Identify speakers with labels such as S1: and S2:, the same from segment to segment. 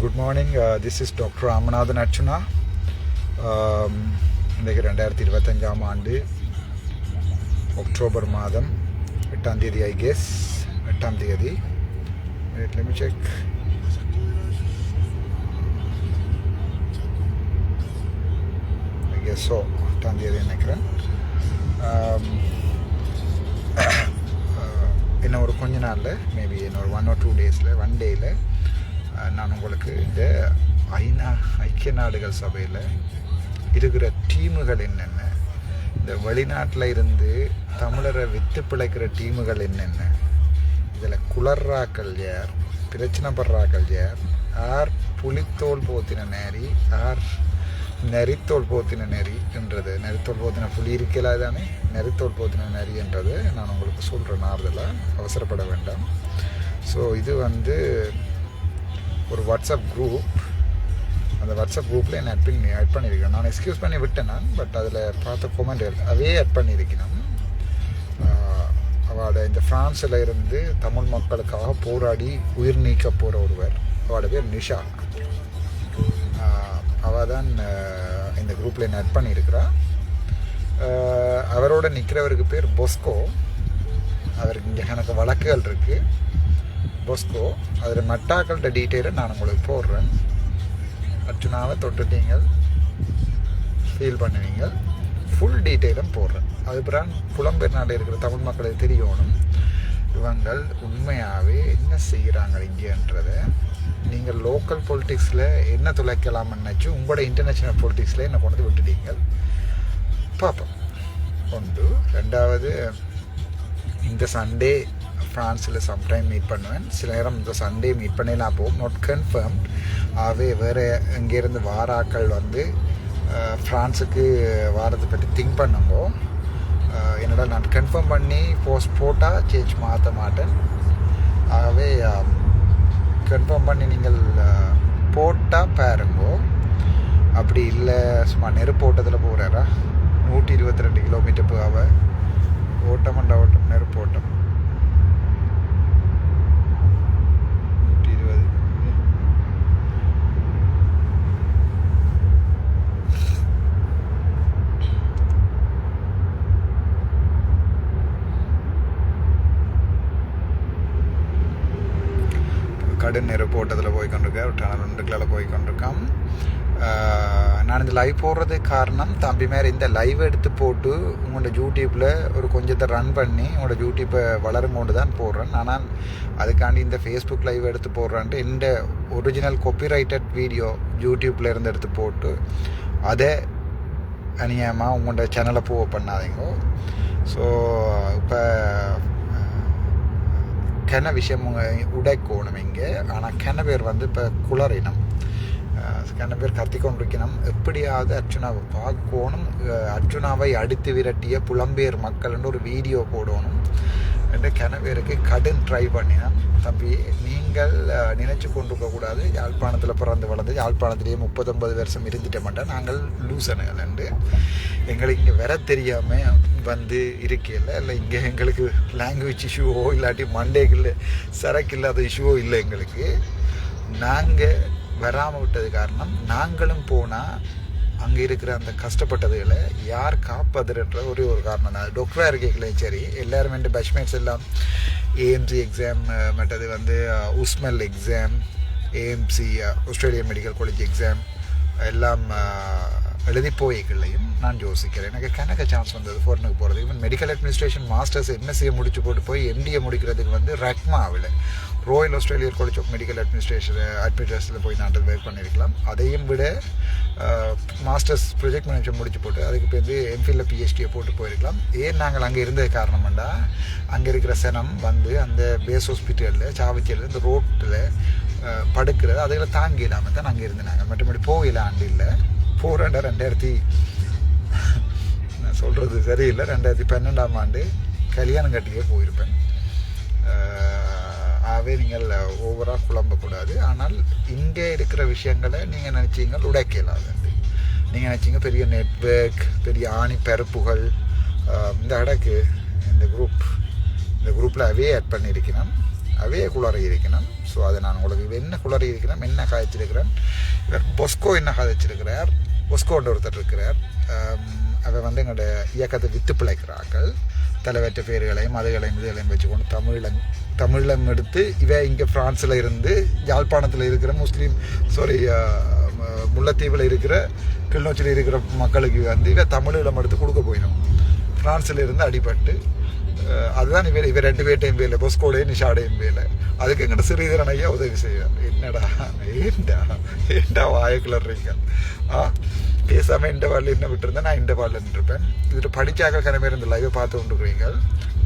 S1: Good morning this is doctor Ramanathan Archuna இன்றைக்கு ரெண்டாயிரத்தி இருபத்தஞ்சாம் ஆண்டு அக்டோபர் மாதம் எட்டாம் தேதி ஐ கெஸ் எட்டாம் தேதி let me check. I guess எட்டாம் தேதி நினைக்கிறேன் இன்னும் ஒரு கொஞ்ச நாளில் மேபி இன்னொரு ஒன் ஆர் டூ டேஸில் ஒன் டேயில் நான் உங்களுக்கு இந்த ஐநா ஐக்கிய நாடுகள் சபையில் இருக்கிற டீமுகள் என்னென்ன? இந்த வெளிநாட்டில் இருந்து தமிழரை வித்து பிழைக்கிற டீமுகள் என்னென்ன? இதில் குளர்றாக்கள் யார்? பிரச்சனை படுறாக்கள் யார்? ஆர் புலித்தோல் போத்தின நேரி ஆர் நெறித்தோல் போத்தின நெறி என்றது. நெறித்தோல் போத்தின புலி இருக்கலா தானே? நெறித்தோல் போத்தின நெறி என்றது நான் உங்களுக்கு சொல்கிறேன் ஆறுதலாக அவசரப்பட வேண்டாம். ஸோ இது வந்து ஒரு வாட்ஸ்அப் குரூப் அந்த வாட்ஸ்அப் குரூப்பில் என்னை ஆட் பண்ணி ஆட் பண்ணியிருக்கேன். நான் எக்ஸ்கியூஸ் பண்ணி விட்டேன் நான் பட் அதில் பார்த்த கொமெண்ட் அதே ஆட் பண்ணியிருக்கிறேன். அவட இந்த ஃப்ரான்ஸில் இருந்து தமிழ் மக்களுக்காக போராடி உயிர் நீக்க போகிற ஒருவர். அவட பேர் நிஷா. அவள் தான் இந்த குரூப்பில் என்ன ஆட் பண்ணியிருக்கிறா. அவரோட நிற்கிறவருக்கு பேர் பொஸ்கோ அவருக்கு இங்கே எனக்கு வழக்குகள் இருக்குது பொஸ்கோ அதில் மட்டாக்கள்கிட்ட டீட்டெயிலை நான் உங்களுக்கு போடுறேன். அர்ச்சுனாவை தொட்டுட்டீங்க ஃபீல் பண்ணுவீங்க ஃபுல் டீட்டெயிலும் போடுறேன். அதுபிறான் புலம்பெயர் நாடு இருக்கிற தமிழ் மக்களுக்கு தெரியணும். இவங்கள் உண்மையாகவே என்ன செய்கிறாங்க இங்கேன்றதை நீங்கள் லோக்கல் பொலிட்டிக்ஸில் என்ன துளைக்கலாம்னு நினச்சி உங்களோட இன்டர்நேஷ்னல் பொலிட்டிக்ஸில் என்ன கொண்டு வந்து விட்டுட்டீங்க பார்ப்போம். ஒன்று. ரெண்டாவது இந்த சண்டே ஃப்ரான்ஸில் சம்டைம் மீட் பண்ணுவேன். சில நேரம் இந்த சண்டே மீட் பண்ணலாம் போகும் நாட் கன்ஃபார்ம் ஆகவே வேறு இங்கேருந்து வாராக்கள் வந்து ஃப்ரான்ஸுக்கு வாரத்தை பற்றி திங்க் பண்ணுங்கோ. என்னடா நான் கன்ஃபார்ம் பண்ணி போஸ்ட் போட்டால் சேஞ்ச் மாற்ற மாட்டேன். ஆகவே கன்ஃபார்ம் பண்ணி நீங்கள் போட்டால் பாருங்கோ. அப்படி இல்லை சும்மா நெருப்பு ஓட்டத்தில் போகிறாரா நூற்றி இருபத்தி ரெண்டு கிலோமீட்டர் போக ஓட்டமண்டா ஓட்டம்? நெருப்பு ஓட்டம் நூற்றி இருபது கடன் நெருப்பு ஓட்டத்தில் போய் கொண்டிருக்கேன் டனல் ஒன்றுக்குள்ள போய் கொண்டிருக்கான் நான் இந்த லைவ் போடுறது காரணம் தம்பி மாதிரி இந்த லைவ் எடுத்து போட்டு உங்களோட யூடியூப்பில் ஒரு கொஞ்சத்தை ரன் பண்ணி உங்களோட யூடியூப்பை வளரும் கொண்டு தான் போடுறேன். ஆனால் அதுக்காண்டி இந்த ஃபேஸ்புக் லைவ் எடுத்து போடுறான்ட்டு இந்த ஒரிஜினல் காப்பிரைட்டட் வீடியோ யூடியூப்பில் இருந்து எடுத்து போட்டு அதை அநியாயமாக உங்களோட சேனலை பூவை பண்ணாதீங்க. ஸோ இப்போ கென விஷயம் உடைக்கோணும் இங்கே ஆனால் கென பேர் வந்து இப்போ குளறினம். கென பேர் கத்தி கொண்டிருக்கணும் எப்படியாவது அர்ஜுனாவை பார்க்கணும். அர்ஜுனாவை அடித்து விரட்டிய புலம்பெயர் மக்கள்னு ஒரு வீடியோ போடணும். என்று கென பேருக்கு கடும் ட்ரை பண்ணினோம் தம்பி நீங்கள் நினைச்சு கொண்டு போகக்கூடாது யாழ்ப்பாணத்தில் பிறந்து வளர்ந்து யாழ்ப்பாணத்திலேயே முப்பத்தொன்பது வருஷம் இருந்துட்ட மாட்டோம் நாங்கள் லூசனுகள் என்று எங்களுக்கு இங்கே வர தெரியாமல் வந்து இருக்கையில் இல்லை இங்கே எங்களுக்கு லாங்குவேஜ் இஷ்யூவோ இல்லாட்டி மண்டேக்கில் சரக்கு இல்லாத இஷ்யூவோ இல்லை எங்களுக்கு. நாங்கள் வராமல் விட்டது காரணம் நாங்களும் போனால் அங்கே இருக்கிற அந்த கஷ்டப்பட்டதுகளை யார் காப்பதுன்ற ஒரே ஒரு காரணம் தான். டாக்டராக இருக்கீங்களே சரி எல்லாரும் வந்து பேட்ச்மேட்ஸ் எல்லாம் ஏஎம்சி எக்ஸாம் மற்றது வந்து உஸ்மெல் exam AMC Australian medical college exam எல்லாம் எழுதி போய்களையும் நான் யோசிக்கிறேன். எனக்கு கணக்க சான்ஸ் வந்தது. ஃபோரனுக்கு போகிறது ஈவன் மெடிக்கல் அட்மினிஸ்ட்ரேஷன் மாஸ்டர்ஸ் எம்எஸ்சியை முடிச்சு போட்டு போய் எம்டிஏ முடிக்கிறதுக்கு வந்து ரக்மாவில் royal Australian college of medical administration அட்மினிஸ்ட்ரேஷனில் போய் நான் ஒர்க் பண்ணியிருக்கலாம். அதையும் விட மாஸ்டர்ஸ் ப்ரொஜெக்ட் மேனேஜர் முடிச்சு போட்டு அதுக்கு பேர் எம்ஃபில்ல பிஹெச்டியை போட்டு போயிருக்கலாம். ஏன் நாங்கள் அங்கே இருந்தது காரணம்டா அங்கே இருக்கிற சனம் வந்து அந்த பேஸ் ஹாஸ்பிட்டலில் சாவச்சியில் இந்த ரோட்டில் படுக்கிறது அதுகளை தாங்கி இல்லாமல் தான் அங்கே இருந்தாங்க மற்றபடி போகல ஆண்டு இல்லை. போகிறேன்டா ரெண்டாயிரத்தி நான் சொல்கிறது சரியில்லை. ரெண்டாயிரத்தி பன்னெண்டாம் ஆண்டு கல்யாணம் கட்டியே போயிருப்பேன். ஆகவே நீங்கள் ஓவராக குழம்பக்கூடாது. ஆனால் இங்கே இருக்கிற விஷயங்களை நீங்கள் நினச்சிங்க உடைக்கலாது நீங்கள் நினச்சிங்க பெரிய நெட்ஒர்க் பெரிய ஆணி பரப்புகள் இந்த அடக்கு இந்த குரூப் இந்த குரூப்பில் அவையே ஆட் பண்ணியிருக்கணும். அவையே குளறி இருக்கணும் ஸோ அதை நான் உங்களுக்கு என்ன குளறி இருக்கிறேன் என்ன காய்ச்சிருக்கிறேன் இவர் பொஸ்கோ என்ன காய்ச்சிருக்கிறார்? பொஸ்கோன்ற ஒருத்தர் இருக்கிறார். அவர் வந்து எங்களோட இயக்கத்தை வித்து பிழைக்கிறார்கள். தலைவற்ற பேர்களையும் அதுகளையும் இதுகளையும் வச்சுக்கொண்டு தமிழம் தமிழம் எடுத்து இவ இங்கே ஃப்ரான்ஸில் இருந்து யாழ்ப்பாணத்தில் இருக்கிற முஸ்லீம் சாரி முல்லைத்தீவில் இருக்கிற கிளிநொச்சியில் இருக்கிற மக்களுக்கு வந்து இவ தமிழீழம் எடுத்து கொடுக்க போயிடும் ஃப்ரான்ஸில் இருந்து அடிபட்டு அதுதான் இவர் இவர் ரெண்டு பேர்ட்டையும் வேலை பொஸ்கோடையும் நிஷாடையும் வேலை அதுக்கு எங்கிட்ட சிறீதரன் ஐயா உதவி செய்வார் என்னடா ஏண்டா ஏண்டா வாயக்குளறீங்க ஆ பேசாமல் இந்த பாலில் என்ன விட்டுருந்தேன் நான் இந்த பாலில் நின்றுப்பேன் இதில் படிச்சாக்கள் கனவே இந்த லைவை பார்த்து கொண்டுருக்கிறீங்க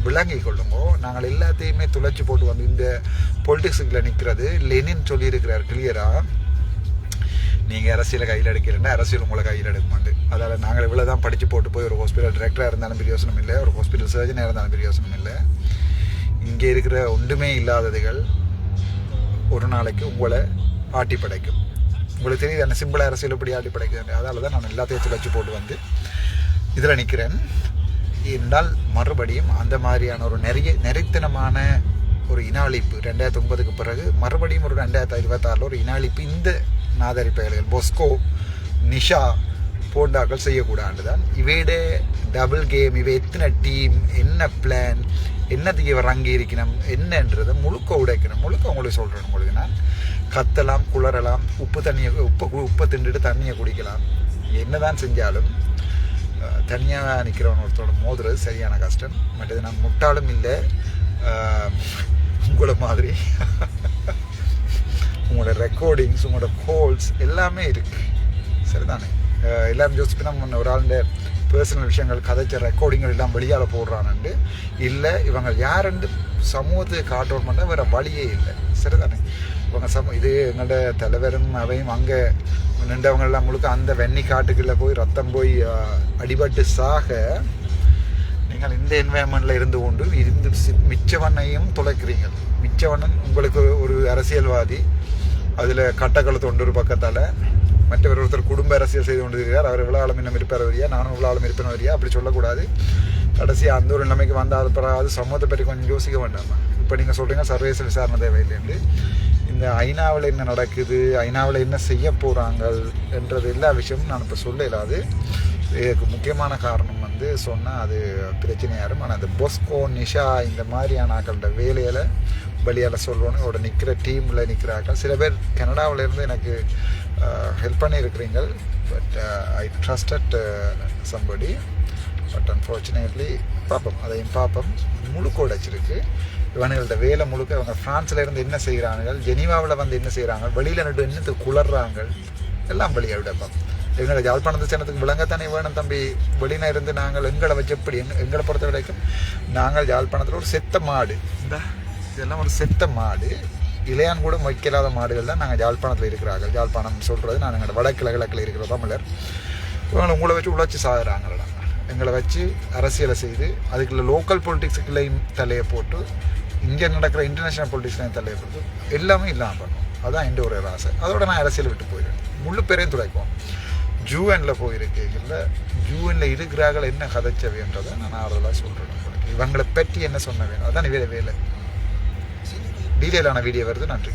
S1: விளங்கி கொள்ளுங்கோ நாங்கள் எல்லாத்தையுமே துளைச்சி போட்டு வந்து இந்த பொலிட்டிக்ஸுக்குள்ள நிற்கிறது லெனின் சொல்லியிருக்கிறார் கிளியராக நீங்கள் அரசியலை கையில் எடுக்கிறீங்கன்னா அரசியல் உங்களை கையில் எடுக்க மாட்டேன் அதால் நாங்கள் இவ்வளோ தான் படித்து போட்டு போய் ஒரு ஹாஸ்பிட்டல் டிரெக்டராக இருந்தாலும் பிரயோசனம் இல்லை ஒரு ஹாஸ்பிட்டல் சர்ஜனாக இருந்தாலும் பிரயோசனம் இல்லை. இங்கே இருக்கிற ஒன்றுமே இல்லாததுகள் ஒரு நாளைக்கு உங்களை ஆட்டி படைக்கும். உங்களுக்கு தெரியுது என்ன சிம்பிள் அரசியல் இப்படி ஆட்டி படைக்குது அதால தான் நான் எல்லாத்தையும் துளைச்சி போட்டு வந்து இதில் நிற்கிறேன் என்றால் மறுபடியும் அந்த மாதிரியான ஒரு நிறைய நெறித்தனமான ஒரு இனாளிப்பு ரெண்டாயிரத்தி ஒன்பதுக்கு பிறகு மறுபடியும் ஒரு ரெண்டாயிரத்தி இருபத்தாறில் ஒரு இனாளிப்பு இந்த நாதாரி பயல்கள் பொஸ்கோ நிஷா போண்டாக்கள் செய்யக்கூடாது தான் இவையிட டபுள் கேம் இவை எத்தனை டீம் என்ன பிளான் என்னத்துக்கு இவர் அங்கே இருக்கணும் என்னன்றதை முழுக்க உடைக்கணும். முழுக்க உங்களுக்கு சொல்கிறேன் உங்களுக்கு நான். கத்தலாம் குளறலாம் உப்பு தண்ணியை உப்பு உப்பை திண்டுட்டு தண்ணியை குடிக்கலாம். என்னதான் செஞ்சாலும் தனியாக நிற்கிறவன் ஒருத்தரோட மோதுறது சரியான கஷ்டம். மற்றது நான் முட்டாளும் இல்லை. உங்களை மாதிரி. உங்களோட ரெக்கார்டிங்ஸ் உங்களோட கோல்ஸ் எல்லாமே இருக்குது சரிதானே? எல்லாரும் யோசிச்சு நம்ம ஒரு ஆளுடைய பர்சனல் விஷயங்கள் கதைச்ச ரெக்கார்டிங்கள் எல்லாம் வெளியால் போடுறானுண்டு. இல்லை இவங்க யாருண்டு சமூகத்துக்கு காட்டணும் பண்ண வேறு வழியே இல்லை. சரிதானே? இவங்க சம இது எங்களோட தலைவரும் அவையும் அங்கே நின்றவங்கெல்லாம் முழுக்க அந்த வெண்ணி காட்டுக்குள்ளே போய் ரத்தம் போய் அடிபட்டு சாக நீங்கள் இந்த என்வாயன்மெண்ட்டில் இருந்து கொண்டு இருந்து மிச்சவனையும் துளைக்கிறீங்க மிச்சவனன் உங்களுக்கு ஒரு அரசியல்வாதி. அதில் கட்டக்கழுத்து ஒன்று ஒரு பக்கத்தால். மற்றவர் ஒருத்தர் குடும்ப அரசியல் செய்து கொண்டு இருக்கிறார் அவர் இவ்வளோ ஆளும் இன்னும் இருப்பார் வரியா நானும் இவ்வளோ ஆளும் இருப்பேன் வரியா அப்படி சொல்லக்கூடாது. கடைசி அந்த ஒரு நிலைமைக்கு வந்தால் பிறகு சமூகத்தை பற்றி கொஞ்சம் யோசிக்க வேண்டாமா. இப்போ நீங்கள் சொல்கிறீங்க சர்வதேச விசாரணை தேவையில்லைன்னு இந்த ஐநாவில் என்ன நடக்குது? ஐநாவில் என்ன செய்ய போகிறாங்க என்றது எல்லா விஷயமும் நான் இப்போ சொல்லலாது. இதுக்கு முக்கியமான காரணம் வந்து சொன்னால் அது பிரச்சனையாக இருக்கும். ஆனால் அந்த பொஸ்கோ நிஷா இந்த மாதிரியான ஆக்கள்கிட்ட வேலையில் பலியால் சொல்லணும் இதோட நிற்கிற டீமில் நிற்கிற ஆக்கள் சில பேர் கனடாவிலேருந்து எனக்கு ஹெல்ப் பண்ணியிருக்கிறீங்க. But I trusted somebody but unfortunately பார்ப்போம் அதையும் பார்ப்போம் முழுக்க உடைச்சிருக்கு. இவனுங்கள்ட்ட வேலை முழுக்க இவங்க ஃப்ரான்ஸ்ல இருந்து என்ன செய்கிறாங்க ஜெனீவாவில் வந்து என்ன செய்கிறாங்க வெளியில் நட்டு என்னத்துக்கு குளர்றாங்க. எல்லாம் வெளியே விடப்போம் எங்களை யாழ்ப்பாணத்து சேனத்துக்கு விளங்கத்தானே வேணும் தம்பி? வெளியில இருந்து நாங்கள் எங்களை வச்சு எப்படி எங்களை பொறுத்த வரைக்கும் நாங்கள் யாழ்ப்பாணத்தில் ஒரு செத்த மாடு. இந்த இதெல்லாம் ஒரு செத்த மாடு. இளையான் கூட வைக்கலாத மாடுகள் தான் நாங்கள் யாழ்ப்பாணத்தில் இருக்கிறார்கள். யாழ்ப்பாணம் சொல்கிறது நான் எங்களோட வடக்கிழ கிழக்கில் இருக்கிற தமிழர். இவங்களை உங்களை வச்சு உழைச்சி சாகுறாங்கடா எங்களை வச்சு அரசியலை செய்து அதுக்குள்ள லோக்கல் பொலிட்டிக்ஸுக்குள்ளேயும் தலையை போட்டு இங்கே நடக்கிற இன்டர்நேஷனல் பொலிட்டிக்ஸ்லையும் தலையை போட்டு எல்லாமே இல்லாமல் பண்ணும் அதுதான் எந்த ஒரு ஆசை. அதோட நான் அரசியல் விட்டு போயிடுவேன் முழு பேரையும் துடைக்கும் ஜூஎனில் போயிருக்கீங்கல்ல ஜூவனில் இருக்கிறார்கள் என்ன கதைச்சவைன்றதை நான் ஆறுதலாக சொல்கிறேன் உங்களுக்கு இவங்களை பற்றி என்ன சொன்ன வேணும்? அதான் வேலை. வேலை டீட்டெயிலான வீடியோ வருது. நன்றி.